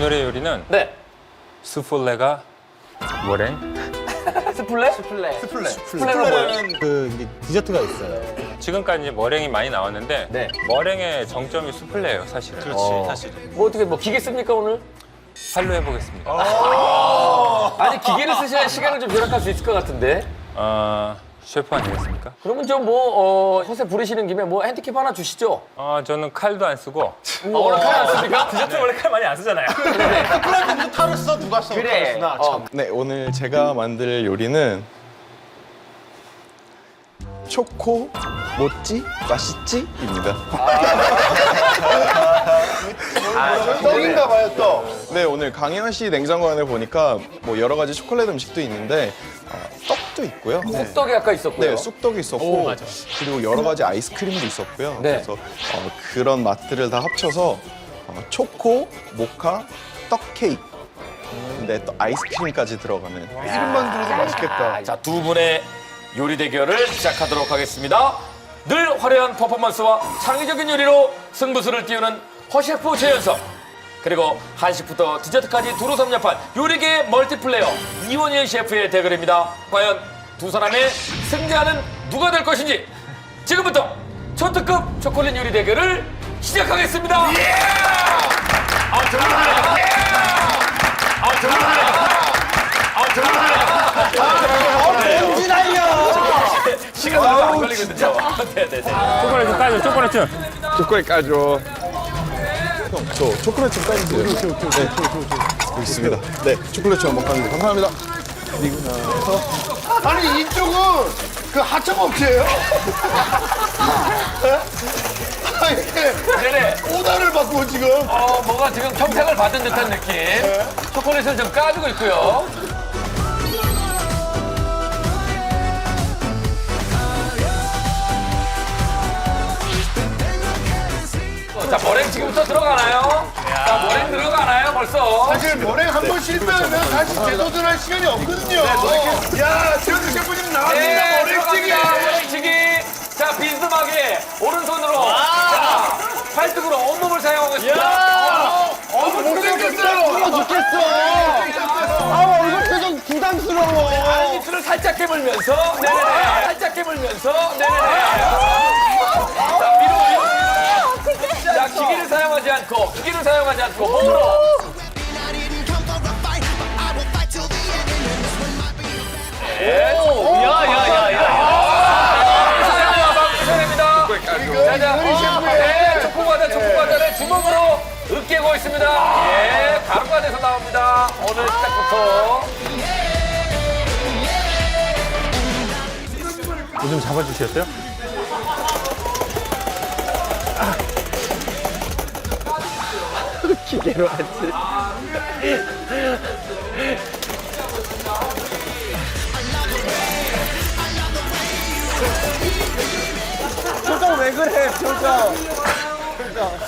오늘의 요리는 네. 수플레가 머랭. 스플레? 스플레. 스플레. 스플레가 뭐예요? 스플레는 그 이게 디저트가 있어요. 지금까지 이제 머랭이 많이 나왔는데 네. 머랭의 정점이 수플레예요, 사실은. 그렇지, 어. 사실. 뭐 어떻게 뭐 기계 씁니까 오늘? 팔로 해보겠습니다. 아니 기계를 쓰셔야 시간을 좀 절약할 수 있을 것 같은데. 어, 셰프 아니겠습니까? 그러면 좀뭐 어, 허세 부르시는 김에 뭐 핸디캡 하나 주시죠. 어, 저는 칼도 안 쓰고 어, 오늘 칼안 씁니까? 디저트 원래 칼 많이 안 쓰잖아요. 스플레는 탈을 써 누가 써? 그래. 칼을 쓰나? 어. 네, 오늘 제가 만들 요리는 초코 모찌 맛있지입니다. 떡인가 봐요, 떡. 네, 오늘 강현 씨 냉장고 안에 보니까 뭐 여러 가지 초콜릿 음식도 있는데 어, 떡도 있고요. 네. 쑥떡이 아까 있었고요. 네, 쑥떡이 있었고 그리고 여러 가지 아이스크림도 있었고요. 네. 그래서 어, 그런 맛들을 다 합쳐서 어, 초코, 모카, 떡 케이크. 근데 또 아이스크림까지 들어가는 이름만 들어도 맛있겠다. 자, 두 분의 요리 대결을 시작하도록 하겠습니다. 늘 화려한 퍼포먼스와 창의적인 요리로 승부수를 띄우는 허셰프 최연석. 그리고 한식부터 디저트까지 두루 섭렵한 요리계 멀티플레이어 이원현 셰프의 대결입니다. 과연 두 사람의 승자는 누가 될 것인지 지금부터 초특급 초콜릿 요리 대결을 시작하겠습니다. 아, 정말. 아, 정말. 아, 정말. 시간 얼마 안 걸리거든요. 네 네 네. 초콜릿 좀 까줘, 초콜릿 좀. 초콜릿 까줘. 형, 저 초콜릿 좀 까주세요. 오케이, 오케이, 오케이. 여기 있습니다. 네, 초콜릿 좀 한번 까주세요. 감사합니다. 아니, 이쪽은 그 하청 업체예요? 아, 이렇게 네네. 오다를 받고 지금. 어, 뭔가 지금 평생을 받은 듯한 느낌. 초콜릿을 좀 까주고 있고요. 자, 머랭 지금부터 들어가나요? 자, 머랭 들어가나요, 벌써? 사실 머랭 한 번 실패하면 다시 재도전할 시간이 없거든요. 야, 최현수 셰프님 나왔습니다. 네. 들어갑니다. 머랭치기. 자, 비스듬하게 오른손으로. 자, 팔뚝으로 온몸을 사용하고 있습니다. 어, 못생겼어요. 아, 얼굴 표정 부담스러워. 알미스를 살짝 깨물면서, 네네네. 살짝 깨물면서, 네네네. 자, 위로, 위로. 자, 기기를 사용하지 않고, 기기를 사용하지 않고, 몸으로. Till the end, and this one might be 자, 자, 네, 초코 과자, 초코 과자를 주먹으로 으깨고 있습니다. 예, 가루과자에서 나옵니다. 오늘 시작부터. 요즘 잡아주셨어요?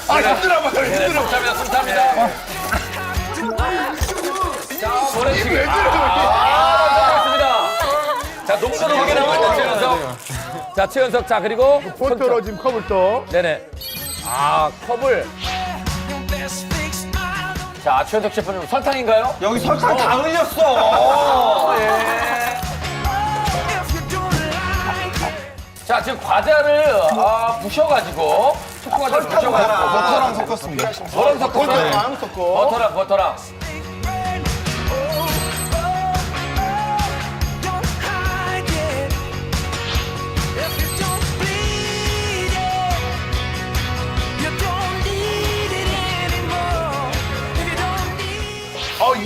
아, 힘들어 봐요. 힘들어. 감사합니다, 감사합니다. 자, 모래치기. 왜 아, 좋습니다. 자, 농도를 확인하고 있는 최연석. 자, 최연석. 자, 그리고. 포토로 지금 컵을 또. 네네. 아, 컵을. 자, 최연석 셰프님 설탕인가요? 여기 설탕 다 흘렸어. 자, 지금 과자를 아, 부셔가지고 초코과자를 부셔가지고 버터랑 섞었습니다. 버터랑 섞었어요. 버터랑 섞고. 버터랑 버터랑.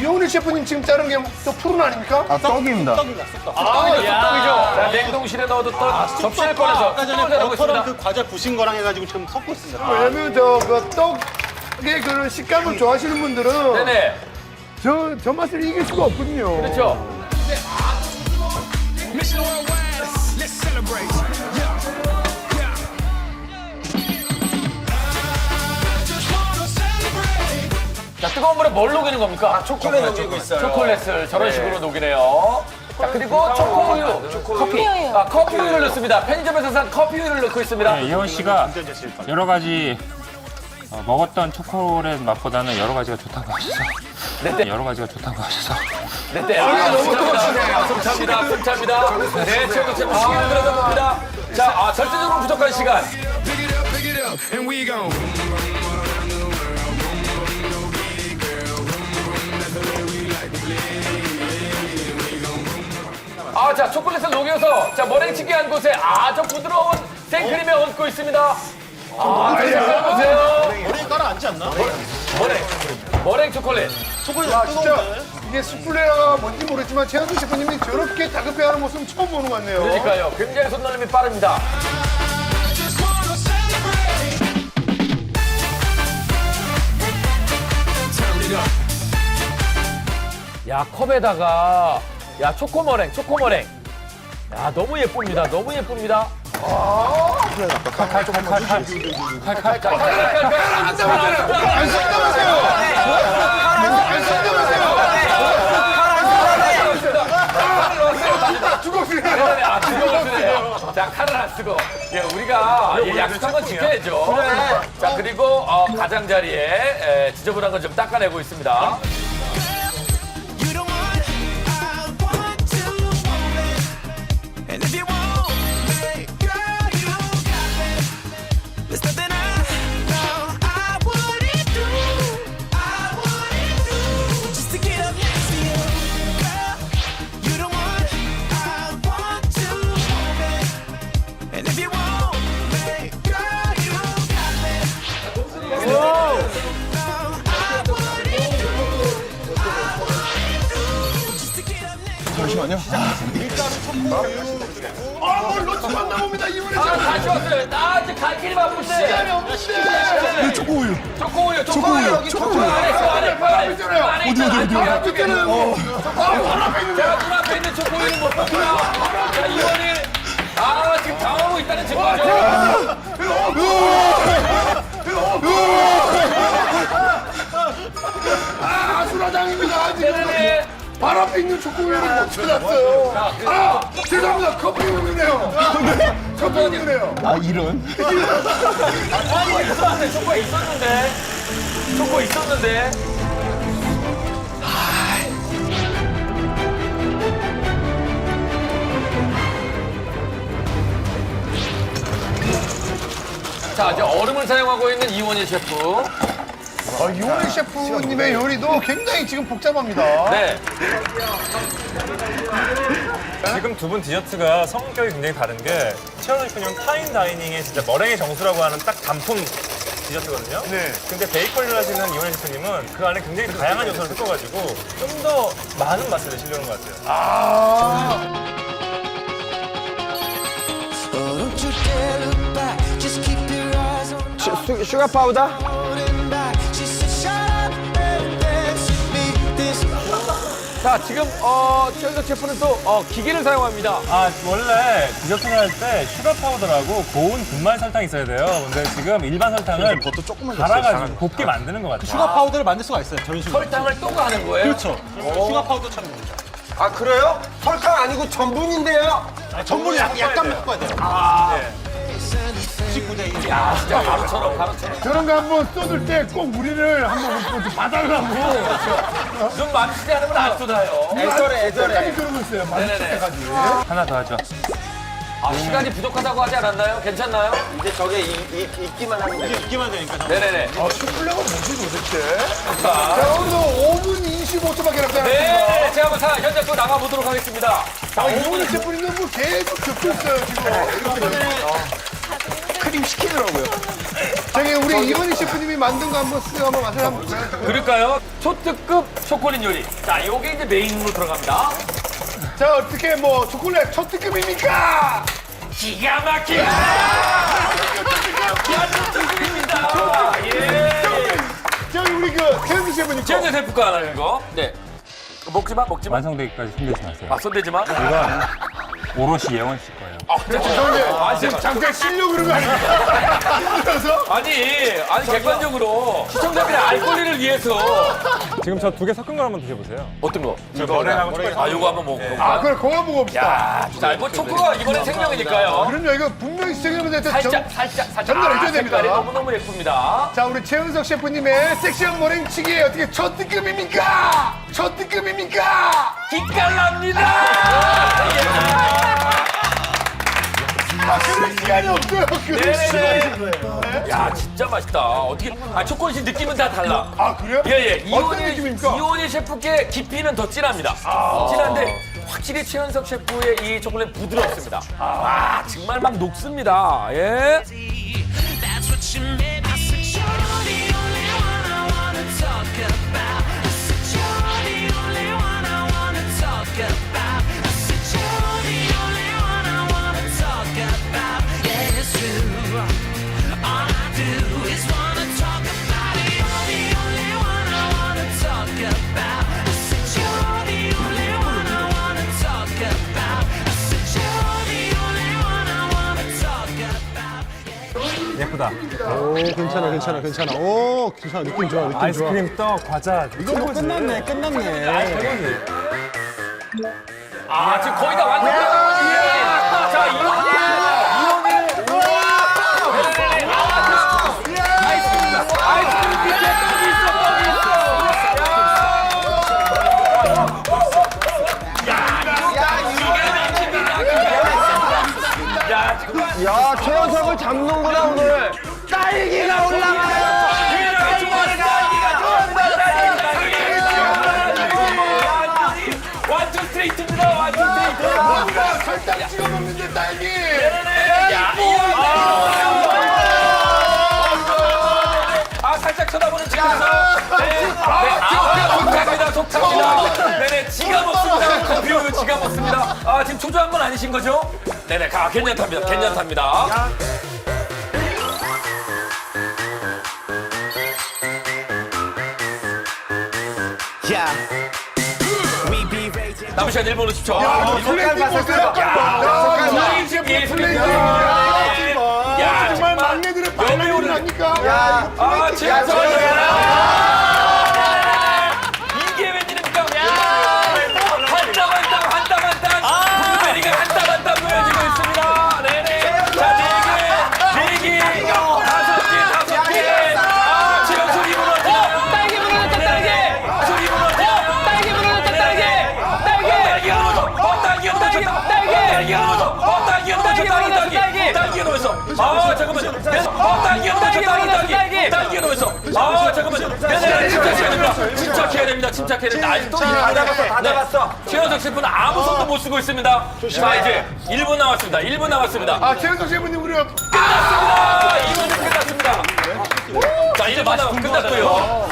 이호리 셰프님 지금 자른 게 또 푸른 아닙니까? 아, 떡입니다. 아, 이거 쑥떡이죠. 자, 냉동실에 넣어뒀던 접시를 꺼내서 아까 전에 쑥떡을 버터랑 있습니다. 그 과자 부신 거랑 해가지고 지금 섞고 있습니다. 왜냐면 저, 그 떡의 그 식감을 좋아하시는 분들은 네네. 저, 저 맛을 이길 수가 없거든요. 그렇죠. 자, 뜨거운 물에 뭘 녹이는 겁니까? 초콜릿 녹이고 있어요. 초콜릿을 저런 식으로 녹이네요. 자, 그리고 초코우유, 커피. 아, 커피우유를 넣습니다. 편의점에서 산 커피우유를 넣고 있습니다. 네, 이원 씨가 여러 가지 어, 먹었던 초콜릿 맛보다는 여러 가지가 좋다고 하셔서 네, 여러 가지가 좋다고 하셔서 네, 네. 아, 승차입니다. 승차입니다. 승차입니다. 네, 최고 최고 시간 들어갑니다. 자, 아, 절대적으로 부족한 시간. 아, 자, 초콜릿을 녹여서 자, 머랭치기 한 곳에 아주 부드러운 생크림에 얹고 있습니다. 아, 저 색깔 보세요. 머리에 깔아 앉지 않나? 머랭. 머랭 초콜릿. 야 진짜 이게 수플레가 뭔지 모르겠지만 최현수 셰프님이 저렇게 다급해 하는 모습 처음 보는 것 같네요. 그러니까요. 굉장히 손놀림이 빠릅니다. 야 컵에다가 야 초코머랭 초코머랭 야 너무 예쁩니다 너무 예쁩니다 안 쓴다면서요? 안 쓴다면서요? 죽었어요. 아 그거거든요 자 칼을 안 쓰고 예 우리가 예, 약속한 건 지켜야죠 자 그리고 어, 가장자리에 에, 지저분한 건 좀 닦아내고 있습니다 잠시만요. 아, 뭘 놓치면 안 나옵니다. 이번에 아저 다시 왔어요. 나 아직 갈 길이 바쁜데. 시간이 없는데. 초코우유. 초코우유 초코우유. 여기 초코우유. 안에 있어 안에 있어 있잖아요. 안에 있어 안에 있어 안에 있어 그때는 뭐 바로 앞에 있는데. 제가 눈 앞에 있는 초코우유는 못 봤구나. 자 이원이 아 지금 당하고 있다는 증거죠 바로 앞에 있는 초코우유를 못 찾았어요. 아, 죄송합니다. 커피 우유네요. 커피 우유네요. 아 이런. 아니 있었는데 초코 있었는데 초코 있었는데 자 이제 얼음을 사용하고 있는 이원희 셰프 아, 이원희 셰프님의 요리도 굉장히 지금 복잡합니다. 네 지금 두 분 디저트가 성격이 굉장히 다른 게 최현우 셰프님은 파인 다이닝의 진짜 머랭의 정수라고 하는 딱 단품 디저트거든요. 네. 근데 베이커리를 하시는 이원희 셰프님은 그 안에 굉장히 다양한 요소를 섞어가지고 좀 더 많은 맛을 내시려는 것 같아요. 아, 슈, 슈가 파우더? 자 지금 어 최현석 셰프는 또 어, 기계를 사용합니다 아 원래 디저트를 할 때 슈가 파우더라고 고운 분말 설탕이 있어야 돼요. 근데 지금 일반 설탕을 버터 조금만 갈아가지고 곱게 만드는 것 같아요. 슈가 파우더를 만들 수가 있어요. 저런 식으로. 설탕을 또 가는 거예요 그렇죠. 슈가 파우더 처럼. 아 그래요? 설탕 아니고 전분인데요. 전분이 약- 약간 바꿔야 돼요. 야 진짜 바로처럼 바로처럼 저런 거 한번 쏟을 때 꼭 우리를 한번 좀 봐달라고. 눈 마주치지 않으면 안 쏟아요 애절해 애절해. 끝까지 그러고 있어요. 마주칠 네네네. 때까지. 하나 더 하죠. 아 시간이 부족하다고 하지 않았나요? 괜찮나요? 이제 저게 이, 이, 있기만 하면 돼. 있기만 되니까. 네네네 아, 슈플레가 뭐지 도대체? 자, 오늘도 5분 25초밖에 남지 않았습니다. 네 제가 한번 사 현장 또 나가 보도록 하겠습니다 아, 이원희 셰프님은 뭐 계속 듣고 있어요, 지금. 크림 시키더라고요. 저기 우리 이원희 셰프님이 만든 거 한번 쓰고 한번 맛을 한번 보세요. 그럴까요? 초특급 초콜릿 요리 자 요게 이제 메인으로 들어갑니다 자, 어떻게 뭐 초콜릿 첫 특급입니까? 기가 막히게 기가 초특급입니다 예 저기 우리 그 태현수 셰프님 거. 최현재 셰프가 하는 거 네. 먹지 마, 먹지 마. 완성되기까지 힘들지 마세요. 아, 손대지 마. 이건 오롯이 예원 씨 거예요. 죄송해요. 지금 잠깐 쉬려고 그런 거 아닙니까? 힘들어서? 아니, 아니 객관적으로 시청자들의 알 권리를 위해서 지금 저 두 개 섞은 걸 한번 드셔보세요. 어떤 거? 머랭하고 초콜릿. 아, 요거 한번 먹어볼까? 아, 그걸 그거 보고 봅시다. 자, 뭐 초코가 이번엔 생명이니까요. 그럼요, 이거 분명히 시청자분들한테 살짝, 정- 살짝, 살짝. 전달해줘야 아, 됩니다. 색깔이 너무너무 예쁩니다. 자, 우리 최은석 셰프님의 섹시한 머랭치기 어떻게 초특급입니까? 초특급입니까? 기깔납니다! 아, 그럴 시간이 없어요. 그럴 시간이. 네네네. 야, 진짜 맛있다. 어떻게, 아, 초콜릿 느낌은 다 달라. 아, 그래요? 예, 예. 어떤 이원희, 느낌입니까? 이원희 셰프께 깊이는 더 진합니다. 진한데 확실히 최현석 셰프의 이 초콜릿 부드럽습니다. 아, 정말 막 녹습니다. 예. That's what you made me say. You're the only one I wanna talk about. 괜찮아 괜찮아 괜찮아. 오 괜찮아 느낌 좋아 느낌 좋아. 아이스크림, 떡, 과자. 이거 뭐 끝났네 끝났네. 아, 지금 거의 다 완성. 자, 속탑니다 속탑니다. 네네 지가 먹습니다. 커피 우유 지가 먹습니다. 아 지금 초조한 건 아니신 거죠? 네네 가 괜찮답니다 괜찮답니다. 남은 시간 1분 50초. 아, 플레이팅 보세요. 야, 플레이팅 셰프 플레이팅. 플레이팅. 야, 야, 정말 막내들의 여배우를- 아닙니까? 아 최연석 이 딸기 딸기가 무너졌어 아 잠깐만요. 네네 침착해야 됩니다. 침착해야 됩니다. 침착해야 됩니다. 아직도 다 잡았어 다 잡았어 최현석 셰프는 아무 손도 못 쓰고 있습니다. 자 이제 1분 남았습니다. 1분 남았습니다. 아, 최현석 셰프님 우리가 끝났습니다. 2분 끝났습니다. 자 1분 남았 끝났고요.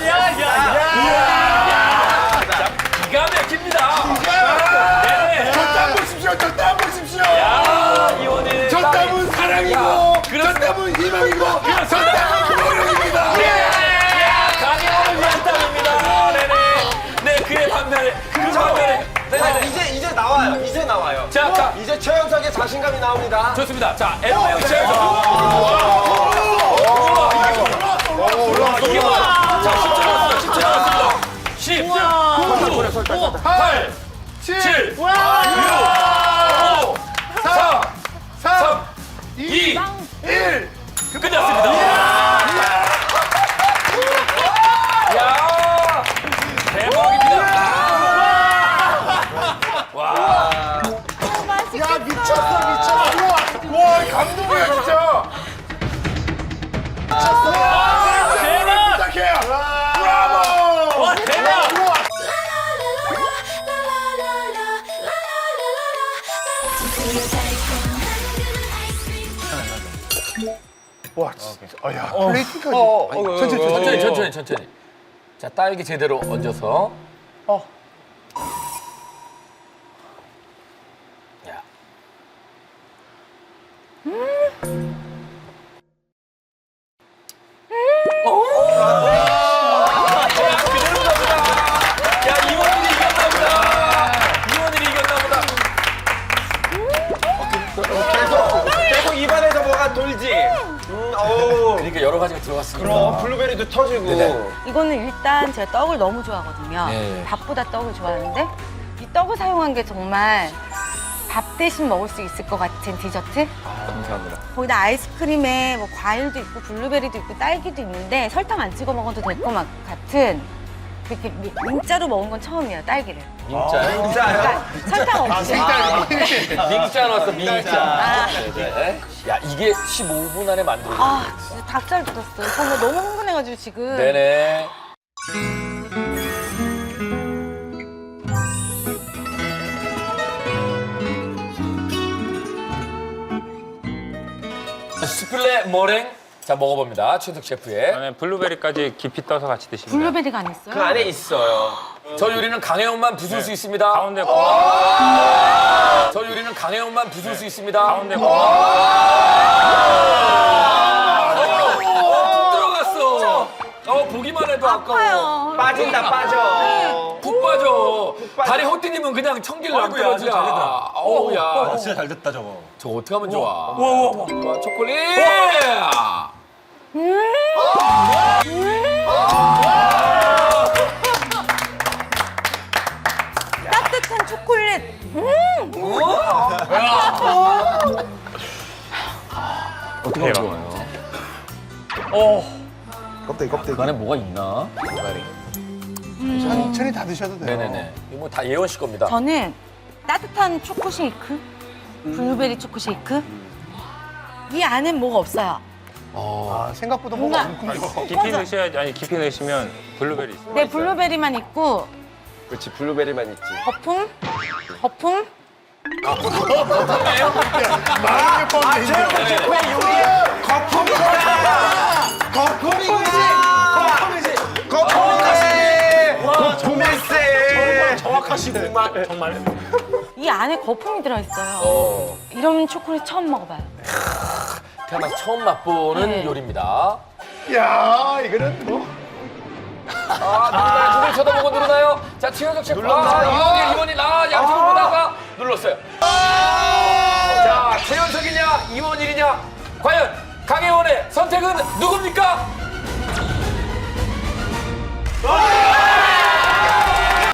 자, 기가 막힙니다. 네네 저땀 보십시오. 저땀 보십시오. 아, 이원희 저 땀은 사랑이고, 저. 땀은 희망이고, 저 땀은 네네네 이제, 이제 나와요. 이제 나와요. 자, 자 이제 최연석의 자신감이 나옵니다. 좋습니다 자 에어웨이 체험 감동이야, 진짜. 대박! 브라보! 와 대박! 와, 진짜. 아, 야, 플레이팅까지. 천천히 천천히 천천히 천천히. 자 딸기 제대로 얹어서. 어. 맞습니다. 그럼 블루베리도 터지고. 네네. 이거는 일단 제가 떡을 너무 좋아하거든요. 네. 밥보다 떡을 좋아하는데 이 떡을 사용한 게 정말 밥 대신 먹을 수 있을 것 같은 디저트? 감사합니다. 거기다 아이스크림에 뭐 과일도 있고 블루베리도 있고 딸기도 있는데 설탕 안 찍어 먹어도 될 것 같은 그렇게 미- 민자로 먹은 건 처음이에요, 딸기를. 민짜요? 그러니까 설탕 없이. 민짜 넣었어, 민짜. 아, 네 네. 야, 이게 15분 안에 만들어져. 아, 진짜 닭살 돋았어요. 정말 너무 흥분해가지고 지금. 네네. 스플레 머랭. 자, 먹어봅니다. 최석 셰프의. 그다음에 블루베리까지 깊이 떠서 같이 드시면 돼요. 블루베리가 안 있어요? 그 안에 있어요. 저 요리는 강혜원만 부술 수 있습니다. 가운데 거 저 요리는 강혜원만 부술 수 있습니다. 가운데 거 어, 들어갔어. 어, 보기만 해도 아까워. 아파요. 빠진다 빠져. 푹 빠져. 다리 호띠님은 그냥 청길 안 아이고야, 떨어지야. 잘했다. 어우, 야. 아, 진짜 잘 됐다 저거. 저거 어떻게 하면 좋아? 와, 와, 와. 좋아, 초콜릿! 따뜻한 초콜릿. 어떻게 좋아요? 껍데기 껍데기. 그 안에 뭐가 있나? 천천히 다 드셔도 돼요. 네네네. 이거 뭐 다 예원 씨 겁니다. 저는 따뜻한 초코 쉐이크, 블루베리 초코 쉐이크. 이 안엔 뭐가 없어요. 아, 생각보다 뭔가. 깊이 넣으셔야지 아니 깊이 넣으시면 블루베리 있어요. 네, 블루베리만 있고 그렇지 블루베리만 있지. 거품, 거품. 거품일세. 정확하시고 정말 이 안에 거품이 들어있어요. 어, 이런 초콜릿 처음 먹어봐요. 태어나서 처음 맛보는 네. 요리입니다. 야, 이거는 뭐. 아, 누르나요? 누굴 쳐다보고 누르나요? 자, 최현석 셰프. 아, 이원일, 이원일. 아, 양쪽을 보다가 눌렀어요. 자, 최현석이냐, 이원일이냐. 과연 강혜원의 선택은 누굽니까?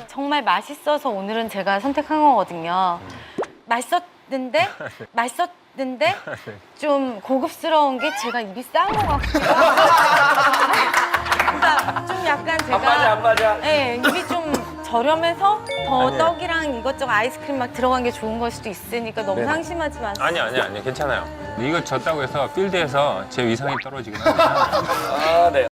정말 맛있어서 오늘은 제가 선택한 거거든요. 맛있었는데, 맛있었는데, 좀 고급스러운 게 제가 입이 싼 것 같기도 하고. 그러니까 좀 약간 제가. 안 맞아, 안 맞아. 네, 입이 좀 저렴해서 더 떡이랑 이것저것 아이스크림 막 들어간 게 좋은 걸 수도 있으니까 너무 상심하지 마세요. 아니 아니 아니 괜찮아요. 이거 졌다고 해서 필드에서 제 위상이 떨어지긴 하요 아, 네.